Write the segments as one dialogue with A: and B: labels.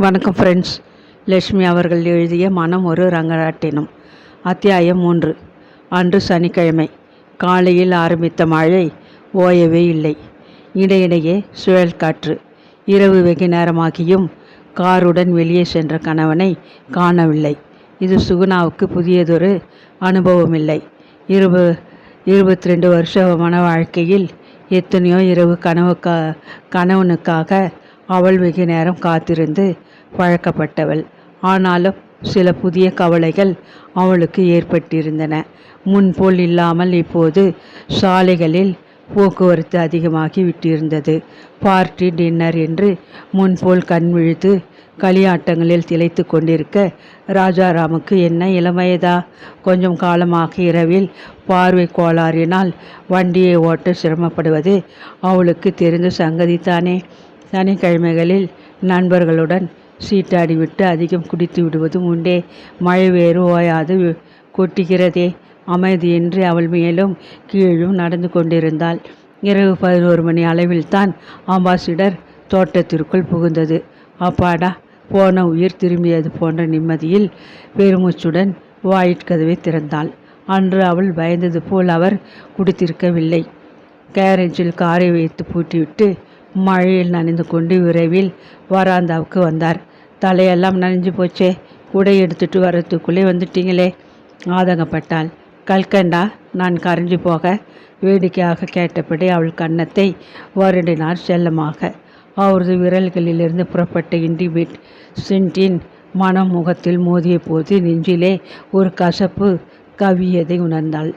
A: வணக்கம் ஃப்ரெண்ட்ஸ் லட்சுமி அவர்கள் எழுதிய மனம் ஒரு ரங்கராட்டினம் அத்தியாயம் மூன்று. அன்று சனிக்கிழமை. காலையில் ஆரம்பித்த மழை ஓயவே இல்லை. இடையிடையே சுழல் காற்று. இரவு வெகு நேரமாகியும் காருடன் வெளியே சென்ற கணவனை காணவில்லை. இது சுகுணாவுக்கு புதியதொரு அனுபவமில்லை. இருப இருபத்தி ரெண்டு வருஷ மன வாழ்க்கையில் எத்தனையோ இரவு கனவுக்கா கணவனுக்காக அவள் வெகு நேரம் காத்திருந்து பழக்கப்பட்டவள். ஆனாலும் சில புதிய கவலைகள் அவளுக்கு ஏற்பட்டிருந்தன. முன்போல் இல்லாமல் இப்போது சாலைகளில் போக்குவரத்து அதிகமாகி விட்டிருந்தது. பார்ட்டி டின்னர் என்று முன்போல் கண்விழித்து களியாட்டங்களில் திளைத்து கொண்டிருக்க ராஜாராமுக்கு என்ன இளமையதா? கொஞ்சம் காலமாக இரவில் பார்வை கோளாறினால் வண்டியை ஓட்ட சிரமப்படுவது அவளுக்கு தெரிந்த சங்கதித்தானே சனிக்கிழமைகளில் நண்பர்களுடன் சீட்டாடிவிட்டு அதிகம் குடித்து விடுவதும் உண்டே. மழை வேறு ஓயாது கொட்டுகிறதே. அமைதியின்றி அவள் மேலும் கீழும் நடந்து கொண்டிருந்தாள். இரவு பதினோரு மணி அளவில்தான் அம்பாசிடர் தோட்டத்திற்குள் புகுந்தது. அப்பாடா போன உயிர் திரும்பியது போன்ற நிம்மதியில் பெருமூச்சுடன் வாயிற்கதவை திறந்தாள். அன்று அவள் பயந்தது போல் அவர் குடித்திருக்கவில்லை. கேரேஜில் காரை வைத்து பூட்டிவிட்டு மழையில் நனைந்து கொண்டு விரைவில் வராந்தாவுக்கு வந்தார். தலையெல்லாம் நனைஞ்சு போச்சே. குடை எடுத்துட்டு வரத்துக்குள்ளே வந்துட்டீங்களே. ஆதங்கப்பட்டாள். கல்கண்டா நான் கரைஞ்சு போக வேடிக்கையாக கேட்டபடி அவள் கன்னத்தை வருடினார் செல்லமாக. அவரது விரல்களிலிருந்து புறப்பட்ட இண்டிபிட் சென்டின் மனம் முகத்தில் மோதிய போது நெஞ்சிலே ஒரு கசப்பு கவியதை உணர்ந்தாள்.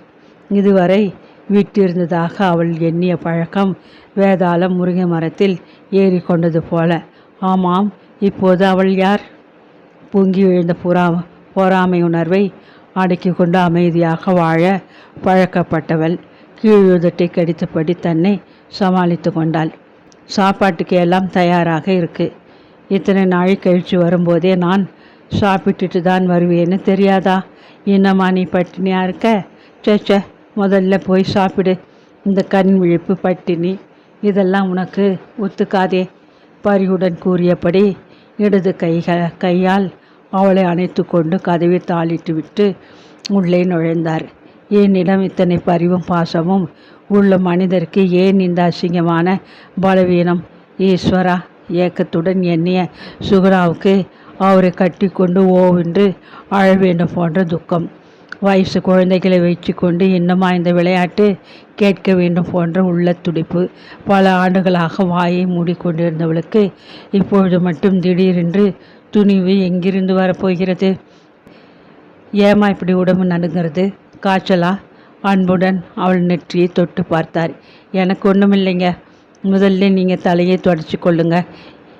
A: இதுவரை விட்டிருந்ததாக அவள் எண்ணிய பழக்கம் வேதாளம் முருங்கை மரத்தில் ஏறி கொண்டது போல. ஆமாம் இப்போது அவள் யார்? பொங்கி எழுந்த புறா பொறாமை உணர்வை அடக்கி கொண்டு அமைதியாக வாழ பழக்கப்பட்டவள். கீழுதட்டை கடித்தபடி தன்னை சமாளித்து கொண்டாள். சாப்பாட்டுக்கு எல்லாம் தயாராக இருக்கு. இத்தனை நாள் கழித்து வரும்போதே நான் சாப்பிட்டுட்டு தான் வருவேன்னு தெரியாதா? என்னம்மா நீ பட்டினியாக இருக்க? சேச்ச சே முதல்ல போய் சாப்பிடு. இந்த கண் விழிப்பு பட்டினி. இதெல்லாம் உனக்கு ஒத்துக்காதே. பரிவுடன் கூறியபடி இடது கைக கையால் அவளை அணைத்து கொண்டு கதவை தாளிட்டு விட்டு உள்ளே நுழைந்தார். என்னிடம் இத்தனை பரிவும் பாசமும் உள்ள மனிதருக்கு ஏன் இந்த அசிங்கமான பலவீனம்? ஈஸ்வரா ஏக்கத்துடன் எண்ணிய சுகுணாவுக்கு அவரை கட்டி கொண்டு ஓவென்று அழ வேண்டும் போன்ற துக்கம். வயசு குழந்தைகளை வைத்துக்கொண்டு இன்னுமா இந்த விளையாட்டு கேட்க வேண்டும் போன்ற உள்ள துடிப்பு. பல ஆண்டுகளாக வாயை மூடிக்கொண்டிருந்தவளுக்கு இப்பொழுது மட்டும் திடீரென்று துணிவு எங்கிருந்து வரப்போகிறது? ஏமா இப்படி உடம்பு நடுங்கிறது? காய்ச்சலா? அன்புடன் அவள் நெற்றியை தொட்டு பார்த்தார். எனக்கு ஒன்றும் இல்லைங்க முதல்ல நீங்கள் தலையை தொடச்சி கொள்ளுங்க.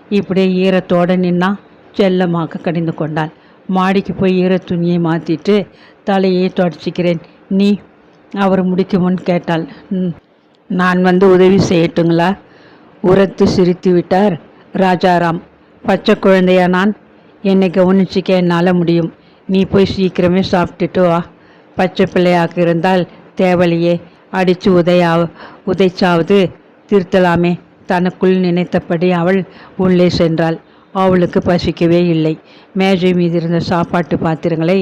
A: இப்படியே ஈரத்தோடு நின்னா செல்லமாக கடிந்து கொண்டாள். மாடிக்கு போய் ஈர துணியை மாற்றிட்டு தலையை தொடச்சிக்கிறேன் நீ அவர் முடிக்கும் முன் கேட்டாள். நான் வந்து உதவி செய்யட்டுங்களா? உரத்து சிரித்து விட்டார் ராஜாராம். பச்சை குழந்தையா நான்? என்னை கவனிச்சிக்க என்னால் முடியும். நீ போய் சீக்கிரமே சாப்பிட்டுட்டு வா. பச்சை பிள்ளையாக இருந்தால் தேவலையே. அடித்து உதையா உதைச்சாவது திருத்தலாமே. தனக்குள் நினைத்தபடி அவள் உள்ளே சென்றாள். அவளுக்கு பசிக்கவே இல்லை. மேஜை மீது இருந்த சாப்பாட்டு பாத்திரங்களை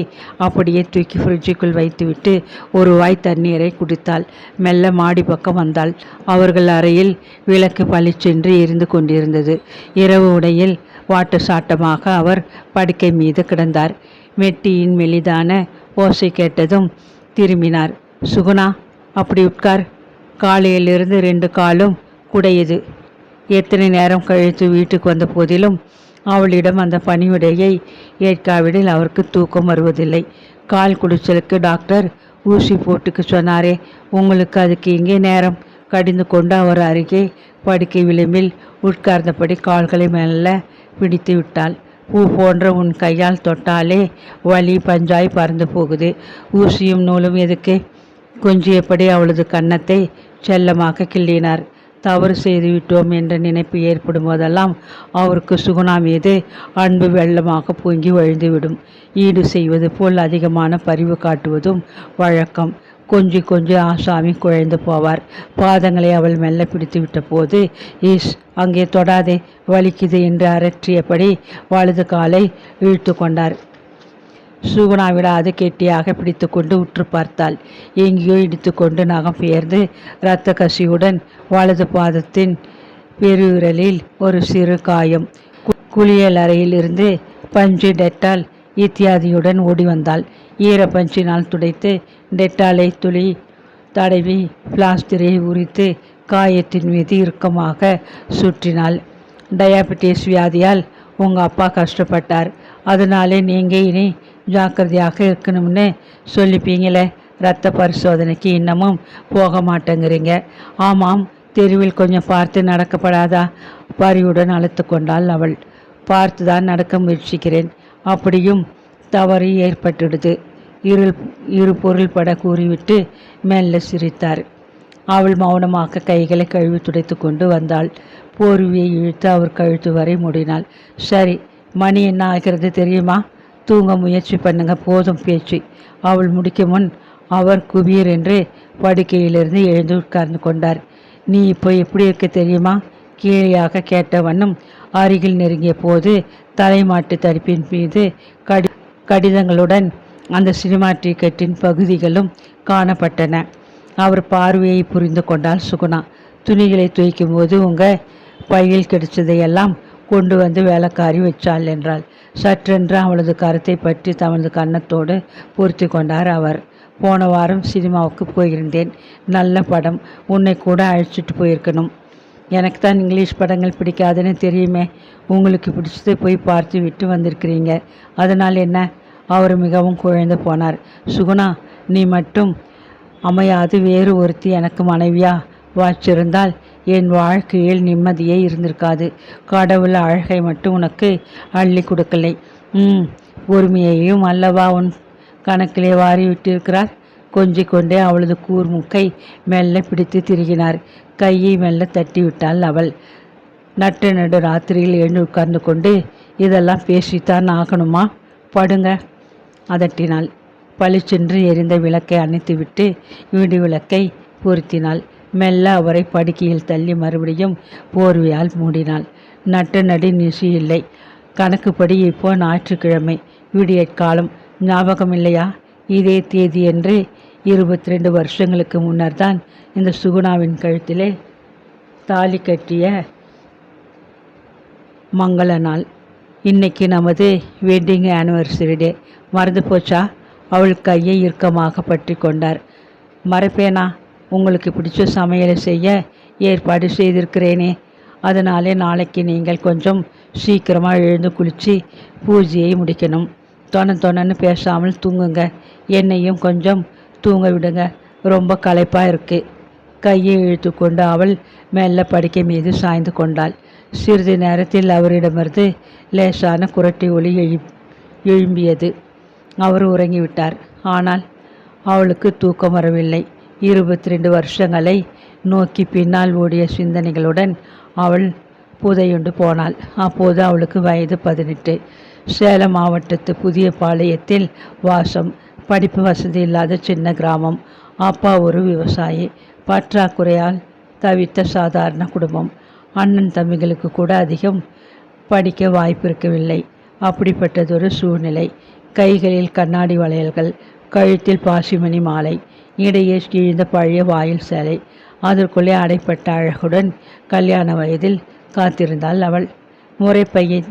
A: அப்படியே தூக்கி ஃப்ரிட்ஜுக்குள் வைத்துவிட்டு ஒரு வாய் தண்ணீரை குடித்தாள். மெல்ல மாடி பக்கம் வந்தாள். அவர்கள் அறையில் விளக்கு பளிச்சென்று எரிந்து கொண்டிருந்தது. இரவு உடையில் வாட்டு சாட்டமாக அவர் படுக்கை மீது கிடந்தார். மெட்டியின் மெலிதான ஓசை கேட்டதும் திரும்பினார். சுகுணா அப்படி உட்கார். காலையிலிருந்து ரெண்டு காலும் குடையுது. எத்தனை நேரம் கழித்து வீட்டுக்கு வந்த போதிலும் அவளிடம் அந்த பணிவிடையை ஏற்காவிடில் அவருக்கு தூக்கம் வருவதில்லை. கால் குடிச்சலுக்கு டாக்டர் ஊசி போட்டுக்க சொன்னாரே உங்களுக்கு அதுக்கு இங்கே நேரம்? கடிந்து கொண்டு அவர் அருகே படுக்கை விளிம்பில் உட்கார்ந்தபடி கால்களை மெல்ல பிடித்து விட்டாள். பூ போன்ற உன் கையால் தொட்டாலே வலி பஞ்சாய் பறந்து போகுது. ஊசியும் நூலும் எதுக்கு? கொஞ்சியபடி அவளது கன்னத்தை செல்லமாக கிள்ளினார். தவறு செய்துவிட்டோம் என்ற நினைப்பு ஏற்படும் போதெல்லாம் அவருக்கு சுகுணா மீது அன்பு வெள்ளமாக பொங்கி வழிந்துவிடும். ஈடு செய்வது போல் அதிகமான பரிவு காட்டுவதும் வழக்கம். கொஞ்சி கொஞ்சி ஆசாமி குழைந்து போவார். பாதங்களை அவள் மெல்ல பிடித்து விட்ட போது ஈஸ் அங்கே தொடாதே வலிக்குது என்று அரற்றியபடி வலது காலை இழுத்து கொண்டார். சுகுணா விடாது கெட்டியாக பிடித்து கொண்டு உற்று பார்த்தாள். எங்கேயோ இடித்துக்கொண்டு நகம் பெயர்ந்து இரத்த கசியுடன் வலது பாதத்தின் பெருவிரலில் ஒரு சிறு காயம். குளியல் அறையில் இருந்து பஞ்சு டெட்டால் இத்தியாதியுடன் ஓடி வந்தாள். ஈர பஞ்சினால் துடைத்து டெட்டாலை துளி தடவி பிளாஸ்டரை உரித்து காயத்தின் மீது இறுக்கமாக சுற்றினாள். டயாபெட்டிஸ் வியாதியால் உங்கள் அப்பா கஷ்டப்பட்டார். அதனாலே நீங்கள் இனி ஜாக்கிரதையாக இருக்கணும்னு சொல்லிப்பீங்களே. ரத்த பரிசோதனைக்கு இன்னமும் போக மாட்டேங்கிறீங்க. ஆமாம் தெருவில் கொஞ்சம் பார்த்து நடக்கப்படாதா? பரிவுடன் அழைத்து கொண்டாள் அவள். பார்த்து தான் நடக்க முயற்சிக்கிறேன். அப்படியும் தவறு ஏற்பட்டுடுது. இருள் இரு பொருள்பட கூறிவிட்டு மெல்ல சிரித்தார். அவள் மௌனமாக கைகளை கழுவி துடைத்து கொண்டு வந்தாள். போர்வியை இழுத்து அவர் கழுத்து வரை மூடினாள். சரி மணி என்ன ஆகிறது தெரியுமா? தூங்க முயற்சி பண்ணுங்க போதும் பேச்சு. அவள் முடிக்கும் முன் அவர் குபீர் என்று படுக்கையிலிருந்து எழுந்து உட்கார்ந்து கொண்டார். நீ இப்போ எப்படி இருக்க தெரியுமா? கீழையாக கேட்ட வண்ணம் அருகில் நெருங்கிய போது தலைமாட்டு தடுப்பின் மீது கடி கடிதங்களுடன் அந்த சினிமா டிக்கெட்டின் பகுதிகளும் காணப்பட்டன. அவர் பார்வையை புரிந்து கொண்டால் சுகுணா. துணிகளை துவைக்கும் போது உங்கள் பையில் கிடைச்சதையெல்லாம் கொண்டு வந்து வேலைக்காரி வச்சாள் என்றாள். சற்றென்று அவளது கருத்தை பற்றி தமது கன்னத்தோடு பொருத்தி கொண்டார் அவர். போன வாரம் சினிமாவுக்கு போயிருந்தேன். நல்ல படம். உன்னை கூட அழைச்சிட்டு போயிருக்கணும். எனக்கு தான் இங்கிலீஷ் படங்கள் பிடிக்காதுன்னு தெரியுமே. உங்களுக்கு பிடிச்சதை போய் பார்த்து விட்டு வந்திருக்கிறீங்க. அதனால் என்ன? அவர் மிகவும் குழைந்து போனார். சுகுணா நீ மட்டும் அமையாது. வேறு ஒருத்தி எனக்கு மனைவியா? வாச்சிருந்தால் என் வாழ்க்கையில் நிம்மதியே இருந்திருக்காது. கடவுள் அழகை மட்டும் உனக்கு அள்ளி கொடுக்கலை. ம் பொறுமையையும் அல்லவா உன் கணக்கிலே வாரி விட்டிருக்கிறார் கொஞ்சிக் கொண்டே அவளது கூர்முக்கை மெல்ல பிடித்து திருகினார். கையை மெல்ல தட்டிவிட்டாள் அவள். நட்டு நடு ராத்திரியில் எழுந்து உட்கார்ந்து கொண்டு இதெல்லாம் பேசித்தான் ஆகணுமா? படுங்க அதட்டினாள். பளிச்சென்று எரிந்த விளக்கை அணைத்துவிட்டு வீடு விளக்கை பொருத்தினாள். மெல்ல அவரை படுக்கையில் தள்ளி மறுபடியும் போர்வையால் மூடினாள். நட்டு நடி நிசி இல்லை கணக்குப்படி இப்போ ஞாயிற்றுக்கிழமை. விடியற்காலம். ஞாபகம் இல்லையா இதே தேதி என்று இருபத்தி ரெண்டு வருஷங்களுக்கு முன்னர் தான் இந்த சுகுணாவின் கழுத்திலே தாலி கட்டிய மங்கள நாள். இன்னைக்கு நமது வெட்டிங் ஆனிவர்சரி டே மறந்து போச்சா? அவள் கையை இறுக்கமாக பற்றி கொண்டார். மறப்பேனா? உங்களுக்கு பிடிச்ச சமையலை செய்ய ஏற்பாடு செய்திருக்கிறேனே. அதனாலே நாளைக்கு நீங்கள் கொஞ்சம் சீக்கிரமாக எழுந்து குளித்து பூஜையை முடிக்கணும். தொண தொணன்னு பேசாமல் தூங்குங்க. என்னையும் கொஞ்சம் தூங்க விடுங்க. ரொம்ப களைப்பாக இருக்குது கையை இழுத்து கொண்டு அவள் மெல்ல படுக்கை மீது சாய்ந்து கொண்டாள். சிறிது நேரத்தில் அவரிடமிருந்து லேசான குரட்டி ஒளி எழு எழும்பியது. அவர் உறங்கிவிட்டார். ஆனால் அவளுக்கு தூக்கம் வரவில்லை. இருபத்தி ரெண்டு வருஷங்களை நோக்கி பின்னால் ஓடிய சிந்தனைகளுடன் அவள் புதையுண்டு போனாள். அப்போது அவளுக்கு வயது பதினெட்டு. சேலம் மாவட்டத்து புதிய பாளையத்தில் வாசம் படிப்பு வசதி இல்லாத சின்ன கிராமம். அப்பா ஒரு விவசாயி பற்றாக்குறையால் தவித்த சாதாரண குடும்பம். அண்ணன் தம்பிகளுக்கு கூட அதிகம் படிக்க வாய்ப்பிருக்கவில்லை அப்படிப்பட்டதொரு சூழ்நிலை. கைகளில் கண்ணாடி வளையல்கள் கழுத்தில் பாசிமணி மாலை இடையே கிழிந்த பழைய வாயில் சேலை. அதற்குள்ளே அடைப்பட்ட அழகுடன் கல்யாண வயதில் காத்திருந்தாள் அவள். முறைப்பையை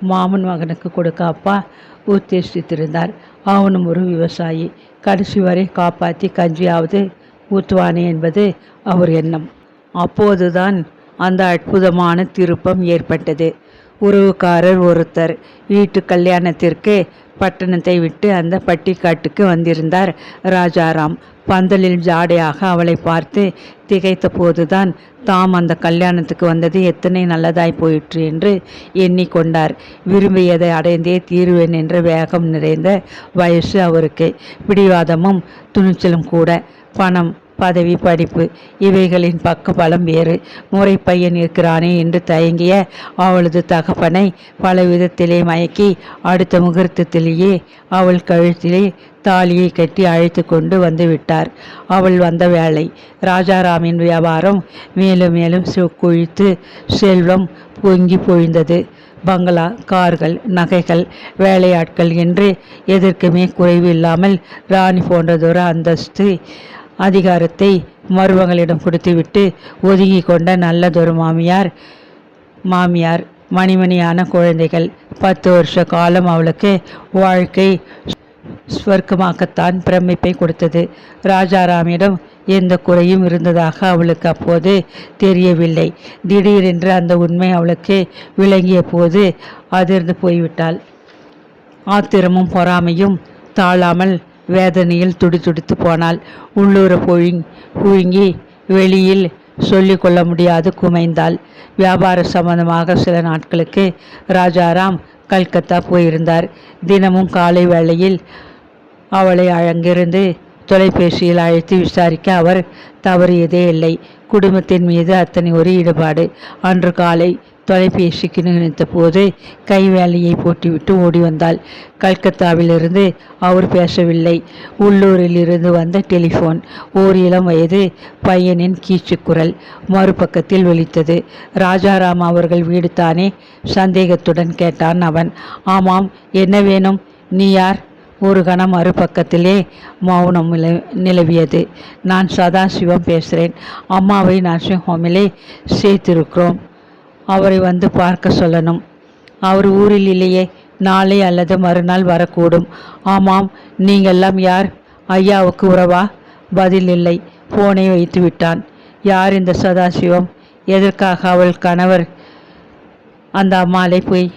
A: மாமன் மகனுக்கு கொடுக்க அப்பா உத்தேசித்திருந்தார். அவனும் ஒரு விவசாயி. கடைசி வரை காப்பாற்றி கஞ்சியாவது ஊற்றுவானே என்பது அவர் எண்ணம். அப்போதுதான் அந்த அற்புதமான திருப்பம் ஏற்பட்டது. உறவுக்காரர் ஒருத்தர். வீட்டு கல்யாணத்திற்கு பட்டணத்தை விட்டு அந்த பட்டிக்காட்டுக்கு வந்திருந்தார் ராஜாராம். பந்தலில் ஜாடையாக அவளை பார்த்து திகைத்த போதுதான் தாம் அந்த கல்யாணத்துக்கு வந்தது எத்தனை நல்லதாய் போயிற்று என்று எண்ணிக்கொண்டார். விரும்பியதை அடைந்தே தீருவேன் என்ற வேகம் நிறைந்த வயசு அவருக்கு. பிடிவாதமும் துணிச்சலும் கூட. பணம் பதவி படிப்பு. இவைகளின் பக்க பலம் வேறு. முறை பையன் இருக்கிறானே என்று தயங்கிய அவளது தகப்பனை பல விதத்திலே மயக்கி அடுத்த முகூர்த்தத்திலேயே அவள் கழுத்திலே தாலியை கட்டி அழைத்து கொண்டு வந்து விட்டார். அவள் வந்த வேளை ராஜாராமின் வியாபாரம் மேலும் மேலும் சு- செல்வம் பொங்கி பொழிந்தது. பங்களா கார்கள் நகைகள் வேலையாட்கள் என்று எதற்குமே குறைவு இல்லாமல் ராணி போன்றதொரு அந்தஸ்து அதிகாரத்தை மருமகளிடம் கொடுத்துவிட்டு ஒதுங்கி கொண்ட நல்லதொரு மாமியார் மாமியார் மணிமணியான குழந்தைகள். பத்து வருஷ காலம் அவளுக்கு வாழ்க்கை ஸ்வர்க்கமாக்கத்தான் பிரமிப்பை கொடுத்தது. ராஜாராமிடம் எந்த குறையும் இருந்ததாக அவளுக்கு அப்போது தெரியவில்லை. திடீரென்று அந்த உண்மை அவளுக்கு விளங்கிய போது அதிர்ந்து போய்விட்டாள். ஆத்திரமும் பொறாமையும் தாழாமல் வேதனையில் துடிதுடித்து போனாள். உள்ளூர போய் புழுங்கி வெளியில் சொல்லிக்கொள்ள முடியாது குமைந்தாள். வியாபார சம்பந்தமாக சில நாட்களுக்கு ராஜாராம் கல்கத்தா போயிருந்தார். தினமும் காலை வேளையில் அவளை அங்கிருந்து தொலைபேசியில் அழைத்து விசாரிக்க அவர் தவறியதே இல்லை. குடும்பத்தின் மீது அத்தனை ஒரு ஈடுபாடு. அன்று காலை தொலைபேசிக்கு நினைத்த போது கை வேலையை போட்டிவிட்டு ஓடி வந்தாள். கல்கத்தாவிலிருந்து அவர் பேசவில்லை. உள்ளூரில் இருந்து வந்த டெலிஃபோன் ஓர் இளம் வயது பையனின் கீச்சுக்குரல் மறுபக்கத்தில் ஒலித்தது ராஜாராம் அவர்கள் வீடு தானே? சந்தேகத்துடன் கேட்டான் அவன். ஆமாம் என்ன வேணும்? நீ யார்? ஒரு கணம் மறுபக்கத்திலே மௌனம் நில நிலவியது. நான் சதாசிவம் பேசுகிறேன் அம்மாவை நர்சிங் ஹோமிலே சேர்த்திருக்கிறோம். அவரை வந்து பார்க்க சொல்லணும். அவர் ஊரில் இல்லையே நாளை அல்லது மறுநாள் வரக்கூடும். ஆமாம் நீங்கள்லாம் யார்? ஐயாவுக்கு உறவா? பதில் இல்லை. போனை வைத்து விட்டான். யார் இந்த சதாசிவம்? எதற்காக அவள் கணவர் அந்த அம்மாளை போய்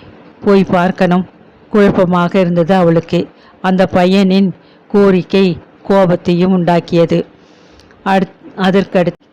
A: போய் பார்க்கணும்? குழப்பமாக இருந்தது அவளுக்கு. அந்த பையனின் கோரிக்கை கோபத்தையும் உண்டாக்கியது. அடுத் அதற்கடுத்து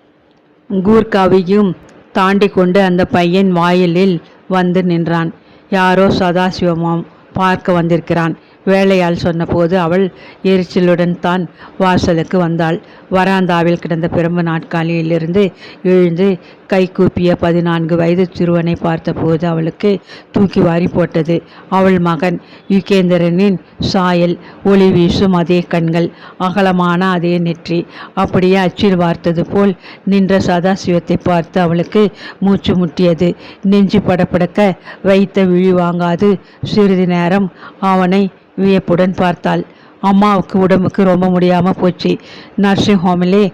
A: கூர்காவையும் தாண்டி கொண்டு அந்த பையன் வாயிலில் வந்து நின்றான். யாரோ சதாசிவமாம் பார்க்க வந்திருக்கிறான். வேலையால் சொன்னபோது அவள் எரிச்சலுடன் தான் வாசலுக்கு வந்தாள். வராந்தாவில் கிடந்த பிரம்பு நாட்காலியிலிருந்து எழுந்து கை கூப்பிய பதினான்கு வயது சிறுவனை பார்த்தபோது அவளுக்கு தூக்கி வாரி போட்டது. அவள் மகன் யுகேந்திரனின் சாயல் ஒளி வீசும் அதே கண்கள் அகலமான அதே நெற்றி. அப்படியே அச்சில் வார்த்தது போல் நின்ற சதாசிவத்தை பார்த்து அவளுக்கு மூச்சு முட்டியது. நெஞ்சு படப்படக்க வைத்த விழி வாங்காது. சிறிது நேரம் அவனை வியப்புடன் பார்த்தாள். அம்மாவுக்கு உடம்புக்கு ரொம்ப முடியாமல் போச்சு. நர்சிங் ஹோமிலே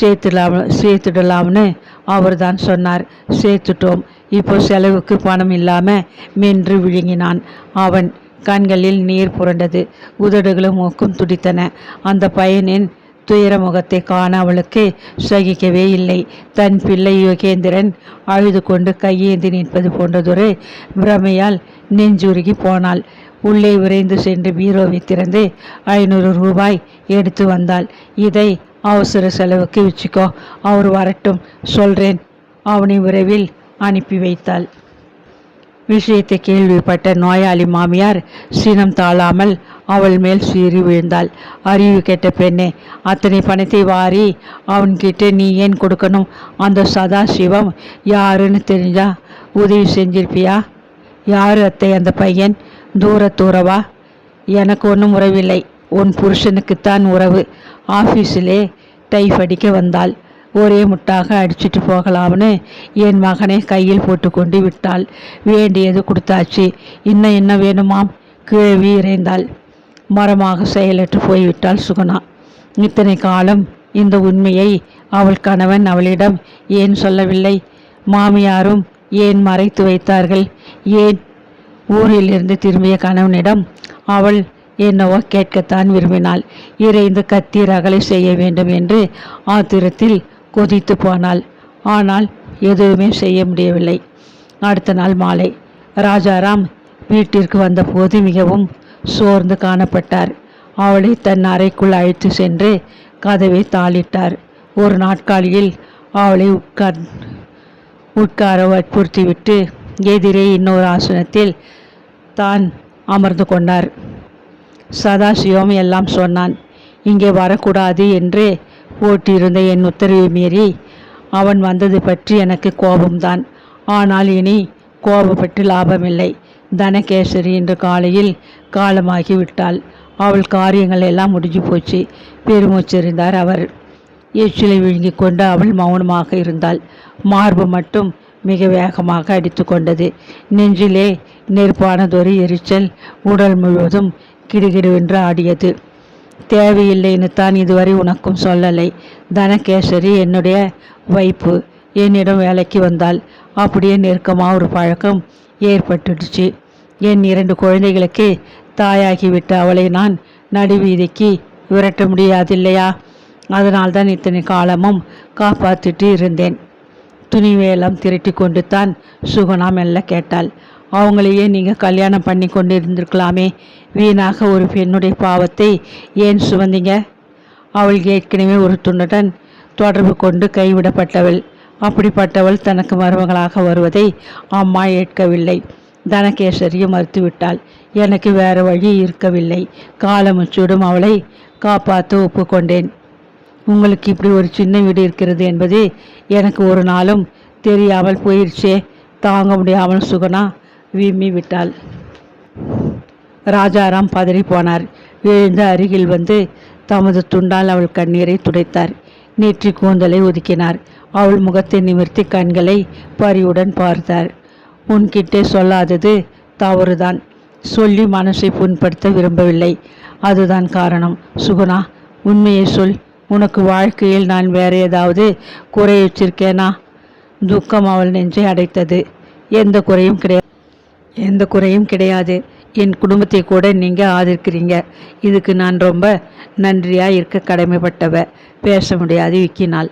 A: சேர்த்துலாம் சேர்த்துடலாம்னு அவர் தான் சொன்னார். சேர்த்துட்டோம். இப்போ செலவுக்கு பணம் இல்லாமல் மென்று விழுங்கினான். அவன் கண்களில் நீர் புரண்டது. உதடுகளும் மூக்கும் துடித்தன. அந்த பையனின் துயர முகத்தை காண அவளுக்கு சகிக்கவே இல்லை. தன் பிள்ளை யோகேந்திரன் அழுது கொண்டு கையேந்தி நிற்பது போன்றதொரு பிரமையால் நெஞ்சுருகி போனாள். உள்ளே விரைந்து சென்று பீரோவை திறந்து ஐநூறு ரூபாய் எடுத்து வந்தாள். இதை அவசர செலவுக்கு வச்சுக்கோ. அவர் வரட்டும் சொல்றேன். அவனை விரைவில் அனுப்பி வைத்தாள். விஷயத்தை கேள்விப்பட்ட நோயாளி மாமியார் சினம் தாழாமல் அவள் மேல் சீறி விழுந்தாள். அறிவு கெட்ட பெண்ணே அத்தனை பணத்தை வாரி அவன்கிட்ட நீ ஏன் கொடுக்கணும்? அந்த சதாசிவம் யாருன்னு தெரிஞ்சா உதவி செஞ்சிருப்பியா? யார் அத்தை அந்த பையன்? தூர தூரவா எனக்கு ஒன்றும் உறவில்லை. உன் புருஷனுக்குத்தான் உறவு. ஆஃபீஸிலே டைப் அடிக்க வந்தாள். ஒரே முட்டாக அடிச்சிட்டு போகலாம்னு என் மகனை கையில் போட்டுக்கொண்டு விட்டாள். வேண்டியது கொடுத்தாச்சு. இன்னும் என்ன வேணுமாம்? கிழவி இறைந்தாள். மரமாக செயலற்று போய்விட்டாள் சுகுணா. இத்தனை காலம் இந்த உண்மையை அவள் கணவன் அவளிடம் ஏன் சொல்லவில்லை? மாமியாரும் ஏன் மறைத்து வைத்தார்கள்? ஏன் ஊரிலிருந்து திரும்பிய கணவனிடம் அவள் என்னவோ கேட்கத்தான் விரும்பினாள். இறைந்து கத்தி ரகளை செய்ய வேண்டும் என்று ஆத்திரத்தில் கொதித்து போனாள். ஆனால் எதுவுமே செய்ய முடியவில்லை. அடுத்த நாள் மாலை ராஜாராம் வீட்டிற்கு வந்தபோது மிகவும் சோர்ந்து காணப்பட்டார். அவளை தன் அறைக்குள் அழைத்து சென்று கதவை தாளிட்டார். ஒரு நாட்காலியில் அவளை உட்கார் உட்கார வற்புறுத்திவிட்டு எதிரே இன்னொரு ஆசனத்தில் தான் அமர்ந்து கொண்டார். சதாசிவம் எல்லாம் சொன்னான் இங்கே வரக்கூடாது என்று ஓட்டியிருந்த என் உத்தரவை மீறி அவன் வந்தது பற்றி எனக்கு கோபம்தான். ஆனால் இனி கோபப்பட்டு லாபமில்லை. தனகேசரி இன்று காலையில் காலமாகி விட்டாள் அவள் காரியங்கள் எல்லாம் முடிஞ்சு போச்சு. பெருமூச்செறிந்தார் அவர். எச்சிலை விழுங்கிக் கொண்டு அவள் மௌனமாக இருந்தாள். மார்பு மட்டும் மிக வேகமாக அடித்து கொண்டது. நெஞ்சிலே நெருப்பானதொரு எரிச்சல் உடல் முழுவதும் கிடுகிடுவென்று ஆடியது. தேவையில்லைன்னு தான் இதுவரை உனக்கும் சொல்லலை. தனகேசரி என்னுடைய வைப்பு. என்னிடம் வேலைக்கு வந்தால் அப்படியே நெருக்கமாக ஒரு பழக்கம் ஏற்பட்டுடுச்சு. என் இரண்டு குழந்தைகளுக்கு தாயாகிவிட்ட அவளை நான் நடுவீதிக்கு விரட்ட முடியாதில்லையா? அதனால்தான் இத்தனை காலமும் காப்பாற்றிட்டு இருந்தேன். துணிவேலம் திரட்டி கொண்டு தான் சுகுணா மெல்ல கேட்டாள். அவங்களையே நீங்கள் கல்யாணம் பண்ணி கொண்டு இருந்திருக்கலாமே வீணாக ஒரு பெண்ணுடைய பாவத்தை ஏன் சுமந்தீங்க? அவள் ஏற்கனவே ஒரு துண்டுடன் தொடர்பு கொண்டு கைவிடப்பட்டவள். அப்படிப்பட்டவள் தனக்கு மருமகளாக வருவதை அம்மா ஏற்கவில்லை. தனகேசரியும் மறுத்துவிட்டாள். எனக்கு வேறு வழி இருக்கவில்லை. காலமுச்சூடும் அவளை காப்பாற்ற ஒப்புக்கொண்டேன். உங்களுக்கு இப்படி ஒரு சின்ன வீடு இருக்கிறது என்பது எனக்கு ஒரு நாளும் தெரியாமல் போயிடுச்சே. தாங்க முடியாமல் சுகனா வீமி விட்டாள். ராஜாராம் பதறி போனார். எழுந்து அருகில் வந்து தமது துண்டால் அவள் கண்ணீரை துடைத்தார். நீற்றி கூந்தலை ஒதுக்கினார். அவள் முகத்தை நிமிர்த்தி கண்களை பரிவுடன் பார்த்தார். உன்கிட்டே சொல்லாதது தவறுதான். சொல்லி மனசை புண்படுத்த விரும்பவில்லை. அதுதான் காரணம். சுகுணா உண்மையை சொல். உனக்கு வாழ்க்கையில் நான் வேற ஏதாவது குறை வச்சிருக்கேனா? துக்கம் அவள் நெஞ்சை அடைத்தது. எந்த குறையும் கிடையாது எந்த குறையும் கிடையாது. என் குடும்பத்தை கூட நீங்கள் ஆதரிக்கிறீங்க. இதுக்கு நான் ரொம்ப நன்றியாக இருக்க கடமைப்பட்டவ. பேச முடியாது விக்கினாள்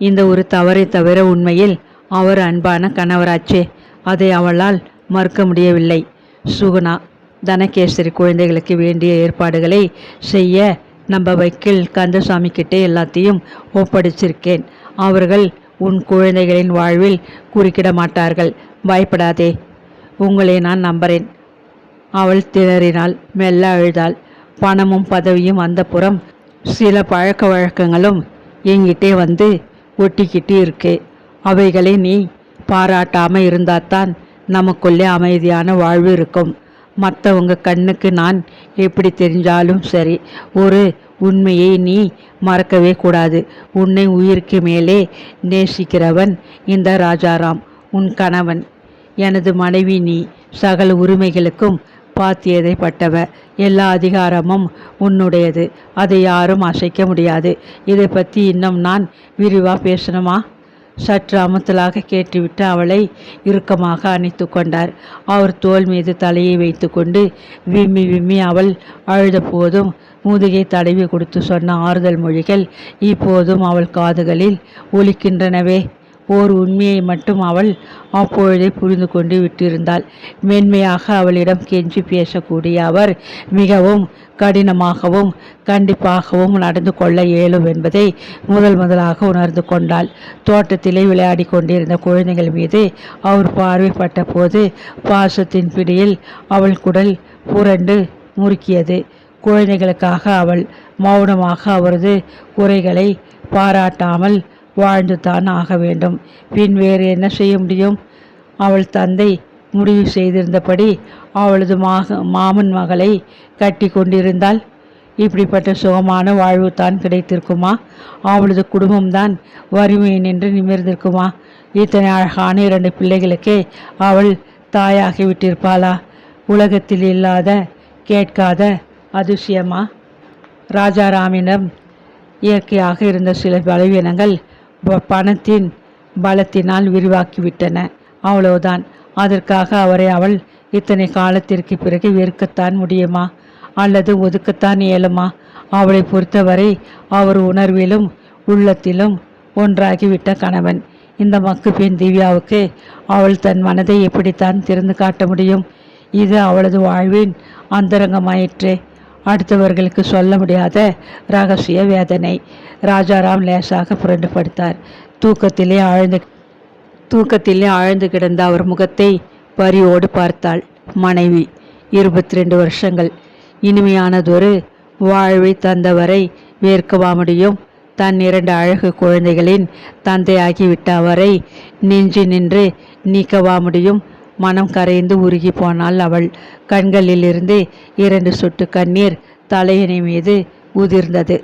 A: இந்த ஒரு தவறை தவிர உண்மையில் அவர் அன்பான கணவராச்சே. அதை அவளால் மறுக்க முடியவில்லை. சுகுணா தனகேசரி குழந்தைகளுக்கு வேண்டிய ஏற்பாடுகளை செய்ய நம்ம வைக்கில் கந்தசாமி கிட்டே எல்லாத்தையும் ஒப்படைச்சிருக்கேன். அவர்கள் உன் குழந்தைகளின் வாழ்வில் குறுக்கிட மாட்டார்கள். பயப்படாதே. உங்களை நான் நம்புறேன். அவள் திணறினாள். மெல்ல அழுதாள். பணமும் பதவியும் வந்த புறம் சில பழக்க வழக்கங்களும் என்கிட்டே வந்து ஒட்டிக்கிட்டு இருக்கு. அவைகளை நீ பாராட்டாமல் இருந்தாதான் நமக்குள்ளே அமைதியான வாழ்வு இருக்கும். மற்றவங்க கண்ணுக்கு நான் எப்படி தெரிஞ்சாலும் சரி ஒரு உண்மையை நீ மறக்கவே கூடாது. உன்னை உயிருக்கு மேலே நேசிக்கிறவன் இந்த ராஜாராம் உன் கணவன். எனது மனைவி நீ சகல உரிமைகளுக்கும் பாத்தியதை பட்டவ எல்லா அதிகாரமும் உன்னுடையது. அதை யாரும் அசைக்க முடியாது. இதை பற்றி இன்னும் நான் விரிவாக பேசணுமா? சற்று அமுத்தலாக கேட்டுவிட்டு அவளை இறுக்கமாக அணைத்து கொண்டார். அவர் தோல் மீது தலையை வைத்துக்கொண்டு விம்மி விம்மி அவள் அழுத போதும் முதுகை தடவி கொடுத்து சொன்ன ஆறுதல் மொழிகள் இப்போதும் அவள் காதுகளில் ஒலிக்கின்றனவே. ஓர் உண்மையை மட்டும் அவள் அப்பொழுதே புரிந்து கொண்டு விட்டிருந்தாள். மென்மையாக அவளிடம் கெஞ்சி பேசக்கூடிய அவர் மிகவும் கடினமாகவும் கண்டிப்பாகவும் நடந்து கொள்ள இயலும் என்பதை முதல் முதலாக உணர்ந்து கொண்டாள். தோட்டத்திலே விளையாடி கொண்டிருந்த குழந்தைகள் மீது அவர் பார்வைப்பட்ட போது பாசத்தின் பிடியில் அவள் குடல் புரண்டு முறுக்கியது. குழந்தைகளுக்காக அவள் மௌனமாக அவரது குறைகளை பாராட்டாமல் வாழ்ந்து தான் ஆக வேண்டும். பின் வேறு என்ன செய்ய முடியும்? அவள் தந்தை முடிவு செய்திருந்தபடி அவளது மாக மாமன் மகளை கட்டி கொண்டிருந்தால் இப்படிப்பட்ட சுகமான வாழ்வு தான் கிடைத்திருக்குமா? அவளது குடும்பம்தான் வறுமையை நின்று நிமிர்ந்திருக்குமா? இத்தனை அழகான இரண்டு பிள்ளைகளுக்கே அவள் தாயாகி விட்டிருப்பாளா? உலகத்தில் இல்லாத கேட்காத அதிசயமா? ராஜாராமிடம் இயற்கையாக இருந்த சில பலவீனங்கள் பணத்தின் பலத்தினால் விரிவாக்கிவிட்டன. அவ்வளவுதான். அதற்காக அவரை அவள் இத்தனை காலத்திற்கு பிறகு வெறுக்கத்தான் முடியுமா? அல்லது ஒதுக்கத்தான் இயலுமா? அவளை பொறுத்தவரை அவர் உணர்விலும் உள்ளத்திலும் ஒன்றாகிவிட்ட கணவன். இந்த மக்கு பெண் திவ்யாவுக்கு அவள் தன் மனதை எப்படித்தான் திறந்து காட்ட முடியும்? இது அவளது வாழ்வின் அந்தரங்கமாயிற்றே. அடுத்தவர்களுக்கு சொல்ல முடியாத ரகசிய வேதனை. ராஜாராம் லேசாக புரண்டு படுத்தார் தூக்கத்திலே ஆழ்ந்து தூக்கத்திலே ஆழ்ந்து கிடந்த அவர் முகத்தை பரியோடு பார்த்தாள். மனைவி இருபத்தி ரெண்டு வருஷங்கள். இனிமையானதொரு வாழ்வை தந்தவரை வேர்க்கவா முடியும். தன் இரண்டு அழகு குழந்தைகளின் தந்தையாகிவிட்ட அவரை நெஞ்சு நின்று நீக்கவா முடியும். மனம் கரைந்து உருகி போனாள் அவள். கண்களிலிருந்து இரண்டு சொட்டு கண்ணீர் தலையணை மீது உதிர்ந்தது.